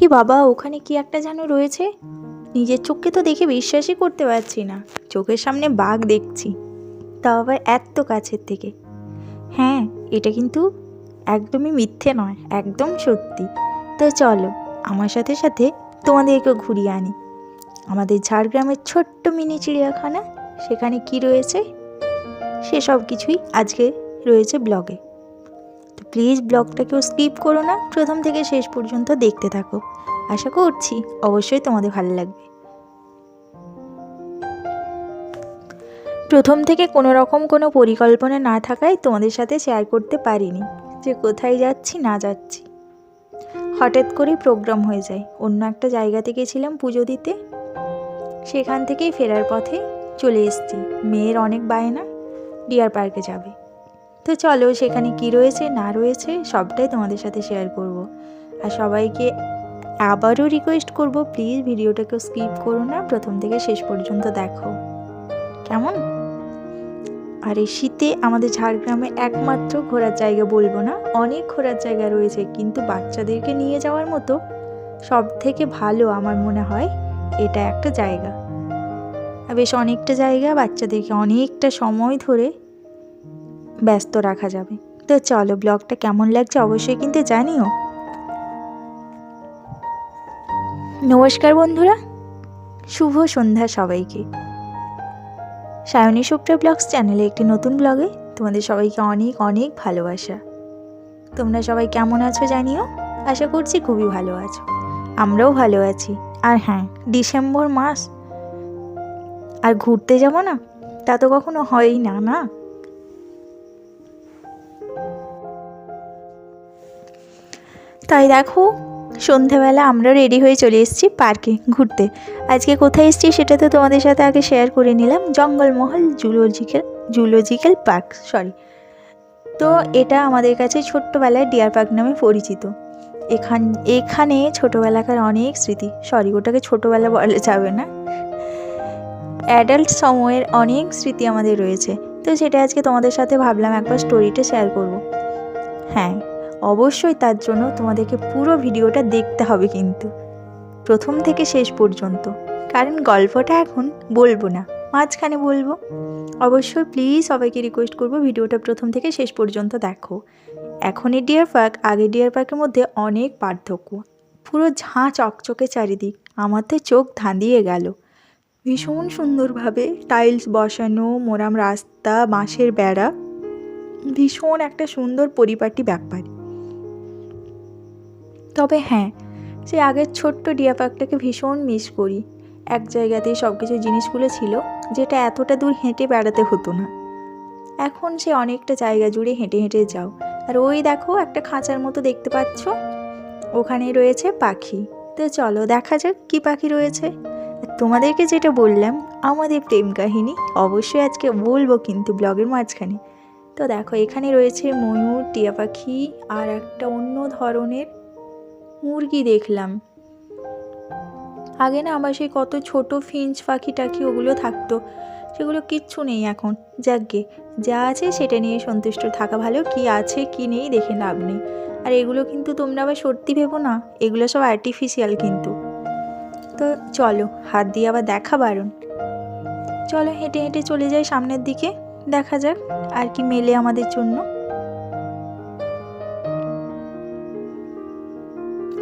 কি বাবা, ওখানে কি একটা যেন রয়েছে? নিজের চোখকে তো দেখে বিশ্বাসই করতে পারছি না। চোখের সামনে বাঘ দেখছি। তাও আবার এত কাছের থেকে। হ্যাঁ এটা কিন্তু একদমই মিথ্যে নয়, একদম সত্যি। তো চলো, আমার সাথে সাথে তোমাদেরকেও ঘুরিয়ে আনি। আমাদের ঝাড়গ্রামের ছোট্ট মিনি চিড়িয়াখানা, সেখানে কি রয়েছে? সেসব কিছুই আজকে রয়েছে ব্লগে। প্লিজ ব্লগটা কেউ স্কিপ করো না, প্রথম থেকে শেষ পর্যন্ত দেখতে থাকো। আশা করছি অবশ্যই তোমাদের ভালো লাগবে। প্রথম থেকে কোনো রকম কোনো পরিকল্পনা না থাকায় তোমাদের সাথে শেয়ার করতে পারিনি, যে কোথায় যাচ্ছি, না যাচ্ছি। হঠাৎ করেই প্রোগ্রাম হয়ে যায়। অন্য একটা জায়গাতে গেছিলাম পুজো দিতে। সেখান থেকেই ফেরার পথে চলে এসছি। মেয়ের অনেক বায়না ডিয়ার পার্কে যাবে। তো চলো, সেখানে কি রয়েছে, না রয়েছে, সবটাই তোমাদের সাথে শেয়ার করব। আর সবাইকে আবারও রিকোয়েস্ট করব প্লিজ ভিডিওটাকে স্কিপ করো না, প্রথম থেকে শেষ পর্যন্ত দেখো। কেমন? আর এই শীতে আমাদের ঝাড়গ্রামে একমাত্র ঘোরার জায়গা বলব না, অনেক ঘোরার জায়গা রয়েছে, কিন্তু বাচ্চাদেরকে নিয়ে যাওয়ার মতো সব থেকে ভালো আমার মনে হয় এটা একটা জায়গা। বেশ অনেকটা জায়গা, বাচ্চাদেরকে অনেকটা সময় ধরে ব্যস্ত রাখা যাবে। তো চলো, ব্লগটা কেমন লাগছে অবশ্যই কিন্তু জানিও। নমস্কার বন্ধুরা, শুভ সন্ধ্যা সবাইকে। সায়নী সুপ্রা ব্লগস চ্যানেলে একটি নতুন ব্লগে তোমাদের সবাইকে অনেক অনেক ভালোবাসা। তোমরা সবাই কেমন আছো জানিও? আশা করছি খুবই ভালো আছো। আমরাও ভালো আছি। আর হ্যাঁ ডিসেম্বর মাস। আর ঘুরতে যাব না? তা তো কখনো হয়ই না না? তাই দেখো, সন্ধেবেলা আমরা রেডি হয়ে চলে এসেছি পার্কে ঘুরতে। আজকে কোথায় এসেছি সেটা তো তোমাদের সাথে আগে শেয়ার করে নিলাম, Jangalmahal zoological zoological park sorry তো এটা আমাদের কাছে ছোট্টবেলায় ডিয়ার পার্ক নামে পরিচিত। এখান, এখানে ছোটোবেলাকার অনেক স্মৃতি। সরি ওটাকে ছোটোবেলা বলা যাবে না। অ্যাডাল্ট সময়ের অনেক স্মৃতি আমাদের রয়েছে। তো সেটা আজকে তোমাদের সাথে ভাবলাম একবার স্টোরিটা শেয়ার করব। হ্যাঁ অবশ্যই তার জন্য তোমাদেরকে পুরো ভিডিওটা দেখতে হবে কিন্তু। প্রথম থেকে শেষ পর্যন্ত। কারণ গল্পটা এখন বলব না। মাঝখানে বলব। অবশ্যই প্লিজ সবাইকে রিকোয়েস্ট করব ভিডিওটা প্রথম থেকে শেষ পর্যন্ত দেখো। এখনই ডিয়ার পার্ক আগে ডিয়ার পার্কের মধ্যে অনেক পার্থক্য। পুরো ঝাঁ চকচকে চারিদিক। আমার তো চোখ ধাঁধিয়ে গেল। ভীষণ সুন্দরভাবে টাইলস বসানো, মোরাম রাস্তা, বাঁশের বেড়া। ভীষণ একটা সুন্দর পরিপাটি ব্যাপার। তবে হ্যাঁ সে আগের ছোট্ট ডিয়া পার্কটাকে ভীষণ মিস করি। এক জায়গাতেই সব কিছু জিনিসগুলো ছিল যেটা এতটা দূর হেঁটে বেড়াতে হতো না। এখন সে অনেকটা জায়গা জুড়ে হেঁটে হেঁটে যাও। আর ওই দেখো একটা খাঁচার মতো দেখতে পাচ্ছ? ওখানে রয়েছে পাখি। তো চলো দেখা যাক কী পাখি রয়েছে। তোমাদেরকে যেটা বললাম, আমাদের প্রেম কাহিনী অবশ্যই আজকে বলব কিন্তু ব্লগের মাঝখানে। তো দেখো এখানে রয়েছে ময়ূর, টিয়া পাখি আর একটা অন্য ধরনের মুরগি দেখলাম। আগে না আবার সেই কত ছোট ফিঞ্চ পাখি টাখি ওগুলো থাকতো। সেগুলো কিচ্ছু নেই এখন। যাকগে যা আছে সেটা নিয়ে সন্তুষ্ট থাকা ভালো, কি আছে কি নেই দেখে লাভ নেই। আর এগুলো কিন্তু তোমরা আবার সত্যি ভেবো না, এগুলো সব আর্টিফিশিয়াল কিন্তু। তো চলো, হাত দিয়ে আবার দেখা বারণ। চলো হেঁটে হেঁটে চলে যাই সামনের দিকে, দেখা যাক আর কি মেলে আমাদের জন্য।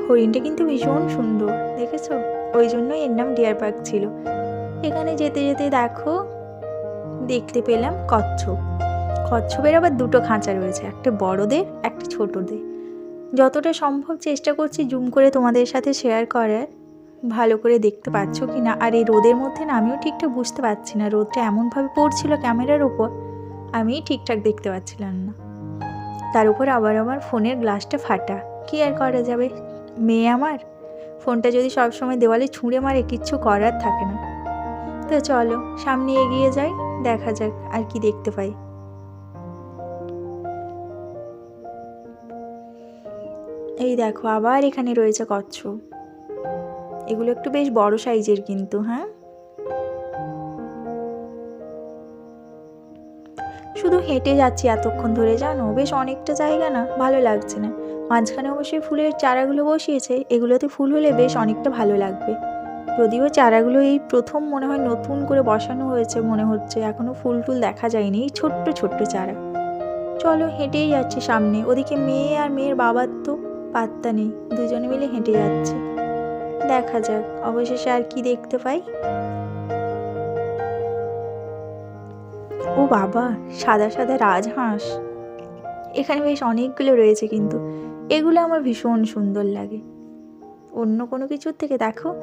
হরিণটা কিন্তু ভীষণ সুন্দর, দেখেছ? ওই জন্যই এর নাম ডিয়ার পার্ক ছিল। এখানে যেতে যেতে দেখো, দেখতে পেলাম কচ্ছপ। কচ্ছপের আবার দুটো খাঁচা রয়েছে, একটা বড়দের একটা ছোটদের যতটা সম্ভব চেষ্টা করছি জুম করে তোমাদের সাথে শেয়ার করার, ভালো করে দেখতে পাচ্ছ কি না আর এই রোদের মধ্যে না, আমিও ঠিকঠাক বুঝতে পারছি না, রোদটা এমনভাবে পড়ছিল ক্যামেরার ওপর আমি ঠিকঠাক দেখতে পাচ্ছিলাম না। তার উপর আবার আমার ফোনের গ্লাসটা ফাটা, কি আর করা যাবে? মেয়ে আমার? ফোনটা যদি সবসময় দেওয়ালে ছুঁড়ে মারে, কিচ্ছু করার থাকে না। তো চলো, সামনে এগিয়ে যাই, দেখা যাক আর কি দেখতে পাই। এই দেখো, আবার এখানে রয়েছে কচ্ছপ। এগুলো একটু বেশ বড় সাইজের কিন্তু হ্যাঁ? শুধু হেঁটে যাচ্ছি এতক্ষণ ধরে, জানো? বেশ অনেকটা জায়গা না? ভালো লাগছে না। মাঝখানে অবশ্যই ফুলের চারাগুলো বসিয়েছে, এগুলোতে ফুল হলে বেশ অনেকটা ভালো লাগবে। যদিও চারাগুলো এই প্রথম মনে হয় নতুন করে বসানো হয়েছে মনে হচ্ছে এখনও ফুল টুল দেখা যায়নি, এই ছোট্ট ছোট্ট চারা। চলো হেঁটেই যাচ্ছে সামনে, ওদিকে মেয়ে আর মেয়ের বাবার তো পাত্তা নেই, দুজনে মিলে হেঁটে যাচ্ছে। দেখা যাক, অবশেষে আর কি দেখতে পাই। ও বাবা, সাদা সাদা রাজহাঁস। এখানে বেশ অনেকগুলো রয়েছে কিন্তু। এগুলো আমার ভীষণ সুন্দর লাগে। অন্য কোনো কিছুর থেকে দেখো,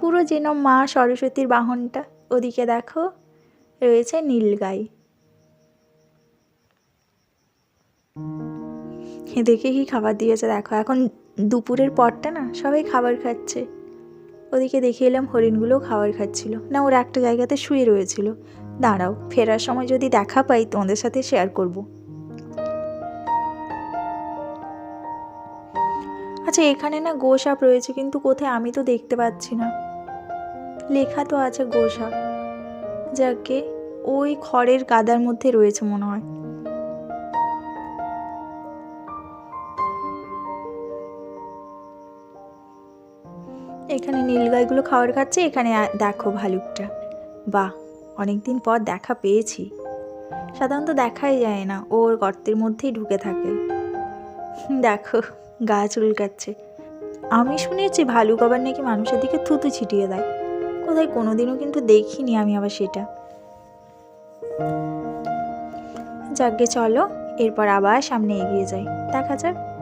পুরো যেন মা সরস্বতীর বাহনটা। ওদিকে দেখো, রয়েছে নীলগাই দেখে কি খাবার দিয়েছে দেখো, এখন দুপুরের পরটা না, সবাই খাবার খাচ্ছে। ওদিকে দেখে এলাম হরিণগুলোও খাবার খাচ্ছিল। না, ওরা একটা জায়গাতে শুয়ে রয়েছিল। দাঁড়াও, ফেরার সময় যদি দেখা পাই তোমাদের সাথে শেয়ার করব। আচ্ছা এখানে না গোসাপ রয়েছে, কিন্তু কোথায় আমি তো দেখতে পাচ্ছি না। লেখা তো আছে গোসাপ, যাকে ওই খড়ের গাদার মধ্যে রয়েছে মনে হয়। এখানে নীলগাইগুলো খাবার খাচ্ছে, এখানে দেখো ভালুকটা। বাহ, অনেকদিন পর দেখা পেয়েছি। সাধারণত দেখাই যায় না, ওর গর্তের মধ্যেই ঢুকে থাকে। দেখো, গা উল্কাচ্ছে আমি শুনেছি ভালুক আবার নাকি মানুষের দিকে থুতু ছিটিয়ে দেয়। কোথায় কোনোদিনও কিন্তু দেখিনি আমি আবার সেটা। যাকে চলো, এরপর আবার সামনে এগিয়ে যাই। দেখা যাক।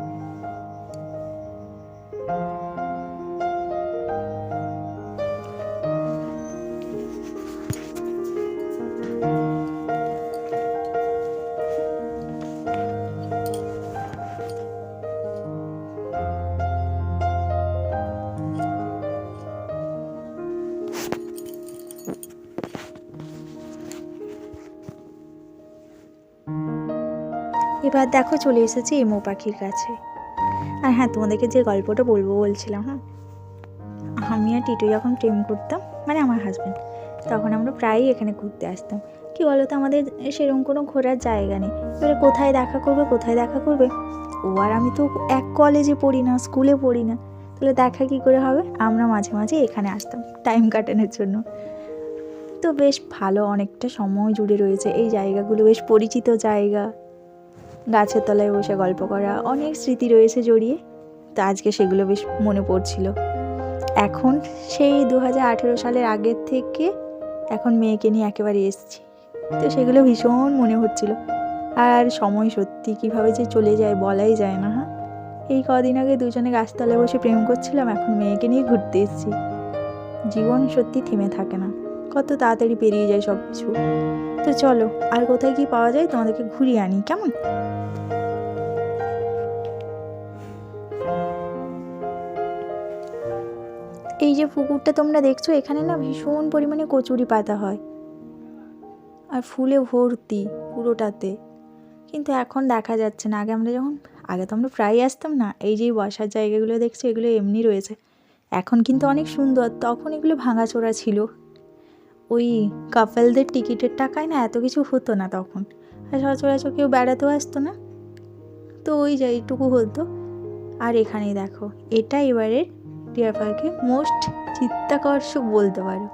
এবার দেখো চলে এসেছি এমো পাখির কাছে। আর হ্যাঁ তোমাদেরকে যে গল্পটা বলব বলছিলাম হ্যাঁ? আমি আর টিটু যখন প্রেম করতাম মানে আমার হাজব্যান্ড তখন আমরা প্রায়ই এখানে ঘুরতে আসতাম। কি বলো তো আমাদের সেরকম কোনো ঘোরার জায়গা নেই। এবারে কোথায় দেখা করবে, কোথায় দেখা করবে? ও আর আমি তো এক কলেজে পড়ি না স্কুলে পড়ি না। তাহলে দেখা কী করে হবে? আমরা মাঝে মাঝে এখানে আসতাম টাইম কাটানোর জন্য। তো বেশ ভালো, অনেকটা সময় জুড়ে রয়েছে। এই জায়গাগুলো বেশ পরিচিত জায়গা। গাছের তলায় বসে গল্প করা অনেক স্মৃতি রয়েছে জড়িয়ে, তো আজকে সেগুলো বেশ মনে পড়ছিল। এখন সেই দু হাজার আঠেরো সালের আগের থেকে এখন মেয়েকে নিয়ে একেবারে এসছি, তো সেগুলো ভীষণ মনে হচ্ছিল। আর সময় সত্যি কীভাবে যে চলে যায় বলাই যায় না হ্যাঁ? এই কদিন আগে দুজনে গাছতলায় বসে প্রেম করছিলাম, এখন মেয়েকে নিয়ে ঘুরতে এসেছি। জীবন সত্যি থেমে থাকে না, কত তাড়াতাড়ি পেরিয়ে যায় সব কিছু তো চলো, আর কোথায় কি পাওয়া যায় তোমাদেরকে ঘুরিয়ে আনি, কেমন? এই যে পুকুরটা তোমরা দেখছ, এখানে না ভীষণ পরিমাণে কচুরি পাতা হয়। আর ফুলে ভর্তি পুরোটাতে। কিন্তু এখন দেখা যাচ্ছে না, আগে আমরা যখন, আগে তো আমরা প্রায় আসতাম না, এই যে বসার জায়গাগুলো দেখছ, এগুলো এমনি রয়েছে। এখন কিন্তু অনেক সুন্দর, তখন এগুলো ভাঙাচোরা ছিল। ওই কাপেলদের টিকিটের টাকায় না এত কিছু হতো না তখন। আর সচরাচর কেউ বেড়াতেও আসতো না। তো ওই এইটুকু হতো। আর এখানেই দেখো, এটা এবারের ডিয়ার পার্কে মোস্ট চিত্তাকর্ষক বলতে পারো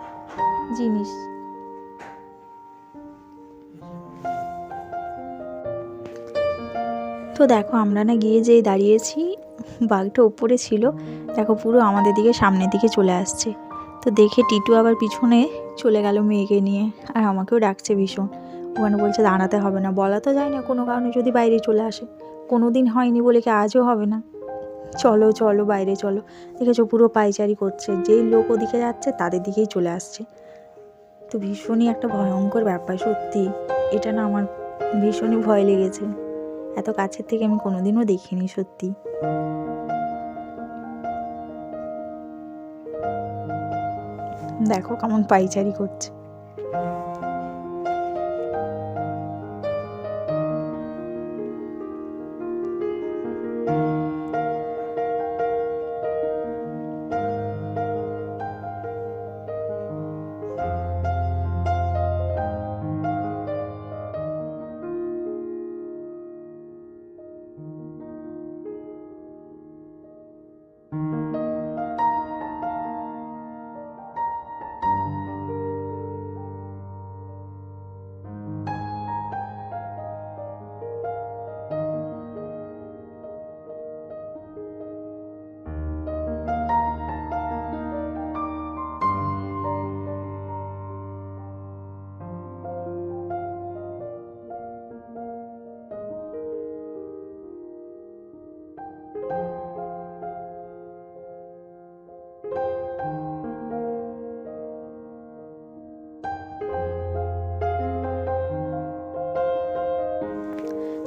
জিনিস। তো দেখো, আমরা না গিয়ে যেই দাঁড়িয়েছি বাঘটা ওপরে ছিল। দেখো পুরো আমাদের দিকে সামনের দিকে চলে আসছে। তো দেখে টিটু আবার পিছনে চলে গেল মেয়েকে নিয়ে। আর আমাকেও ডাকছে ভীষণ। ওখানে বলছে, দাঁড়াতে হবে না, বলা তো যায় না কোনো কারণে যদি বাইরে চলে আসে। কোনো দিন হয়নি বলে কি আজও হবে না? চলো চলো, বাইরে চলো। দেখেছ, পুরো পাইচারি করছে। যেই লোক ওদিকে যাচ্ছে, তাদের দিকেই চলে আসছে। তো ভীষণই একটা ভয়ঙ্কর ব্যাপার, সত্যি। এটা না আমার ভীষণই ভয় লেগেছে। এত কাছের থেকে আমি কোনোদিনও দেখিনি, সত্যি। দেখো কেমন পাইচারি করছে।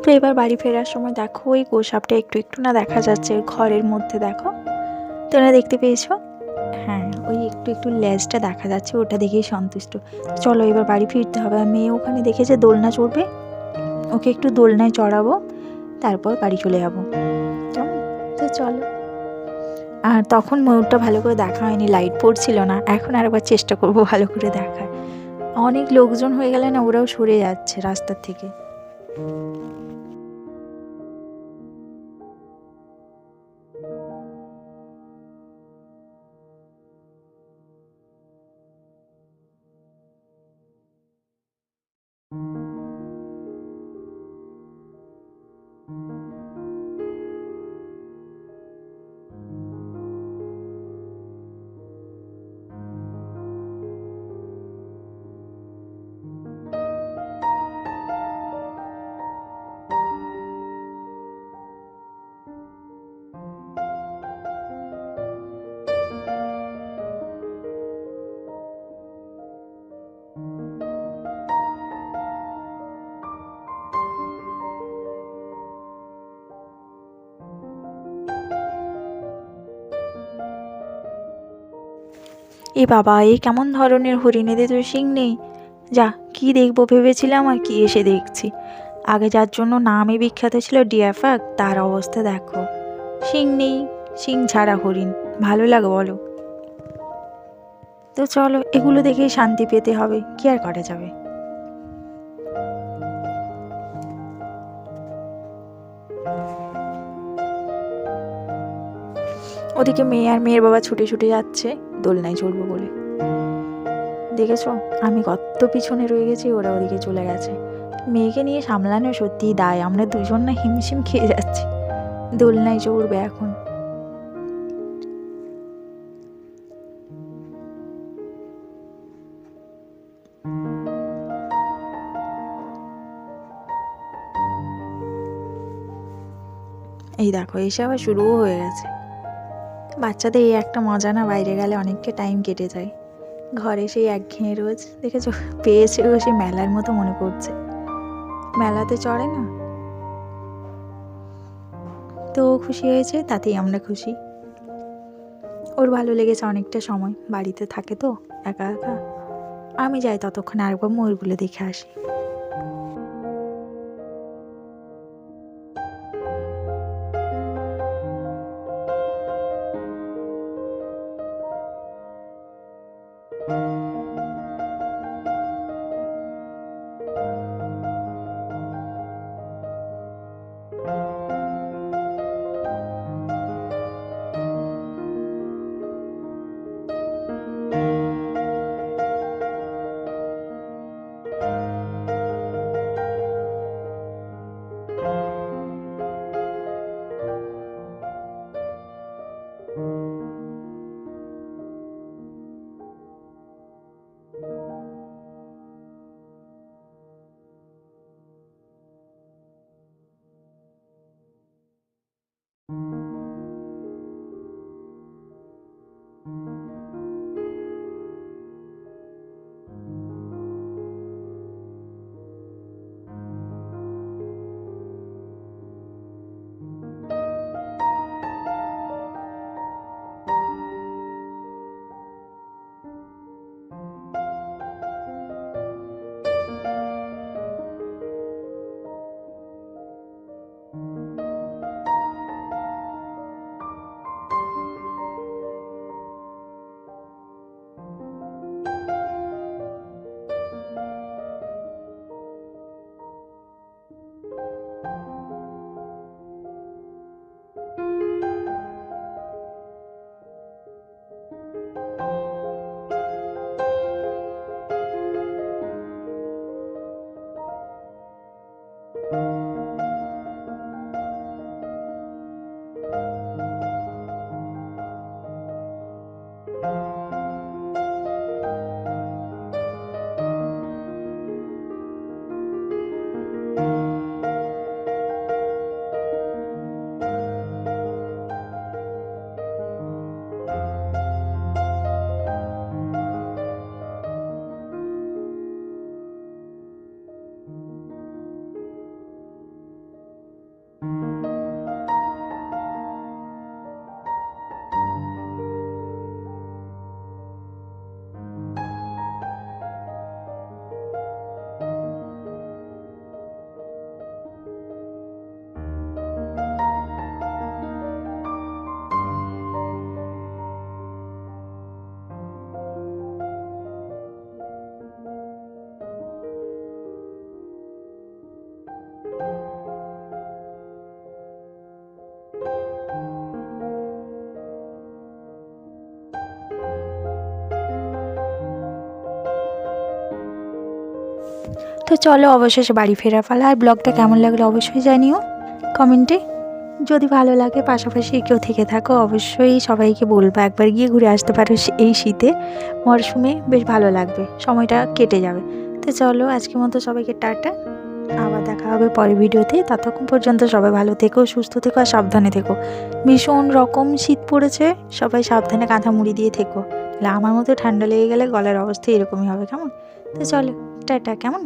তো এবার বাড়ি ফেরার সময় দেখো ওই গোসাপটা একটু একটু না দেখা যাচ্ছে ঘরের মধ্যে, দেখো। তোমরা দেখতে পেয়েছ? হ্যাঁ ওই একটু একটু লেজটা দেখা যাচ্ছে, ওটা দেখেই সন্তুষ্ট। চলো এবার বাড়ি ফিরতে হবে। মেয়ে ওখানে দেখেছে দোলনা চড়বে, ওকে একটু দোলনায় চড়াবো, তারপর বাড়ি চলে যাব। তো চলো। আর তখন ময়ূরটা ভালো করে দেখা হয়নি লাইট পড়ছিল না। এখন আরেকবার চেষ্টা করব ভালো করে দেখার। অনেক লোকজন হয়ে গেলে না ওরাও সরে যাচ্ছে রাস্তার থেকে। এ বাবা, এ কেমন ধরনের হরিণ এদের তো শিং নেই? যা, কি দেখব ভেবেছিলাম আর কি এসে দেখছি। আগে যার জন্য নামে বিখ্যাত ছিল ডিয়াফাক তার অবস্থা দেখো। শিং নেই, শিং ছাড়া হরিণ, ভালো লাগে বলো। তো চলো, এগুলো দেখেই শান্তি পেতে হবে, কি আর করা যাবে? ওদিকে মেয়ে আর মেয়ের বাবা ছুটে ছুটে যাচ্ছে। দোলনায় চড়বো বলে। দেখেছ, আমি কত পিছনে রয়ে গেছি, ওরা ওদিকে চলে গেছে। মেয়েকে নিয়ে সামলানো সত্যিই দায়, আমরা দুজন না হিমশিম খেয়ে যাচ্ছি। দোলনায় চড়বে এখন। এই দেখো, এসে আবার শুরুও হয়ে গেছে। বাচ্চাদের এই একটা মজা না, বাইরে গেলে অনেকটা টাইম কেটে যায়। ঘরে সেই একঘেয়ে রোজ, দেখেছ? পেয়েছে ও সেই মেলার মতো মনে করছে মেলাতে চড়ে না? তো খুশি হয়েছে, তাতেই আমরা খুশি। ওর ভালো লেগেছে অনেকটা সময়, বাড়িতে থাকে তো, একা একা। আমি যাই ততক্ষণ আরেকবার ময়ূরগুলো দেখে আসি। তো চলো অবশেষে বাড়ি ফেরা পালা। আর ব্লগটা কেমন লাগল অবশ্যই জানিও। কমেন্টে যদি ভালো লাগে, পাশাপাশি কেউ থেকে থাকো, অবশ্যই সবাইকে বলব। একবার গিয়ে ঘুরে আসতে পারো এই শীতে। মরশুমে বেশ ভালো লাগবে। সময়টা কেটে যাবে। তো চলো আজকের মতো সবাইকে টাটা। আবার দেখা হবে পরের ভিডিওতে। ততক্ষণ পর্যন্ত সবাই ভালো থেকো, সুস্থ থেকো আর সাবধানে থেকো। ভীষণ রকম শীত পড়েছে। সবাই সাবধানে কাঁথা মুড়ি দিয়ে থেকো। আমার মতো ঠান্ডা লেগে গেলে গলার অবস্থা এরকমই হবে, কেমন? তো চলো, টাটা, কেমন?